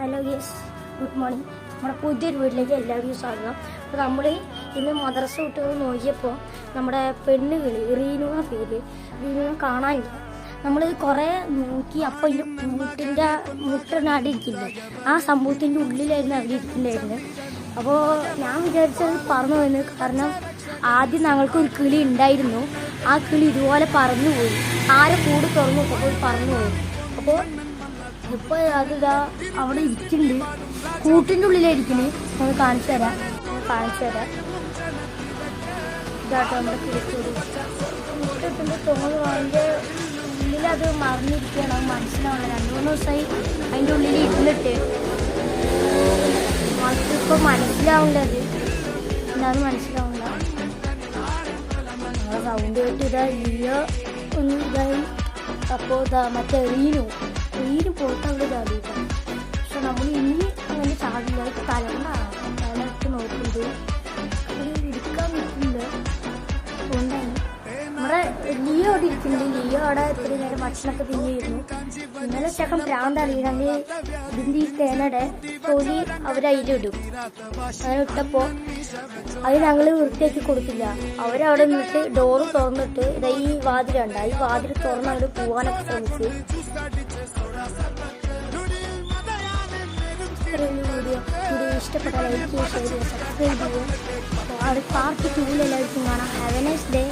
Hello yes good morning നമ്മുടെ പുതിയൊരു വീട്ടിലേക്ക് എല്ലാവരും സ്വാഗതം. അപ്പോൾ നമ്മൾ ഇന്ന് മദ്രസ കുട്ടികൾ നോക്കിയപ്പോൾ നമ്മുടെ പെണ്ണ് കിളി റീനുവ പേര്. റീനുവിനെ കാണാനില്ല. നമ്മൾ കുറേ നോക്കി അപ്പോൾ ഇതിന്റെ മുട്ടിന്റെ മുട്ടിനാടി ഇരിക്കില്ലേ ആ സംഭവത്തിന്റെ ഉള്ളിലായിരുന്നു അവർ ഇരിക്കുന്നുണ്ടായിരുന്നത് അപ്പോൾ ഞാൻ വിചാരിച്ചത് പറഞ്ഞു പോയെന്ന്. കാരണം ആദ്യം ഞങ്ങൾക്ക് ഒരു കിളി ഉണ്ടായിരുന്നു. ആ കിളി ഇതുപോലെ പറന്നുപോയി ആരെ കൂട് തുറന്നു പറന്നു പോയി. അപ്പോൾ ഇപ്പൊ അതിതാ അവിടെ ഇരിക്കുന്നുണ്ട്. കൂട്ടിന്റെ ഉള്ളിലായിരിക്കുന്നു ഞാൻ കാണിച്ചു തരാം. കാണിച്ചു തരാം. ഇതാട്ടോ നമ്മുടെ കിളിക്കൂട് കൂട്ടിട്ടുണ്ട് തോന്നുന്നു അതിന്റെ ഉള്ളിലത് മറിഞ്ഞിരിക്കുകയാണ്. മൂന്ന് ദിവസമായി അതിന്റെ ഉള്ളിൽ ഇരുന്നിട്ട്. ഇപ്പൊ മനസ്സിലാവേണ്ടത് എന്താന്ന് മനസ്സിലാവണ്ട സൗണ്ട് കേട്ട് ഇതാ ഒന്നും ഇതായി. അപ്പോ മറ്റേ റീനു റീനു തലണ്ടാണ് തലയിട്ട് നോക്കുന്നത് ഇരിക്കാൻ നിൽക്കുന്നത് അതുകൊണ്ടാണ്. നമ്മുടെ ലിയോ അവിടെ ലിയോ അവിടെ ഇത്തിരി നേരം ഭക്ഷണമൊക്കെ തിന്നിരുന്നു ഇന്നലെ ചേക്കൻ പ്രാന്താണ് ഇതിന്റെ ഈ തേനയുടെ തൊലി അവർ അതിലിടും അങ്ങനെ ഇട്ടപ്പോൾ അത് ഞങ്ങൾ വൃത്തിയാക്കി കൊടുത്തില്ല. അവരവിടെ നിന്നിട്ട് ഡോറ് തുറന്നിട്ട് ഇതാ ഈ വാതിലുണ്ട് ഈ വാതിൽ തുറന്ന് അങ്ങോട്ട് പോകാനൊക്കെ ശ്രമിച്ചു. पता लगे कि और पार्क लाइक डे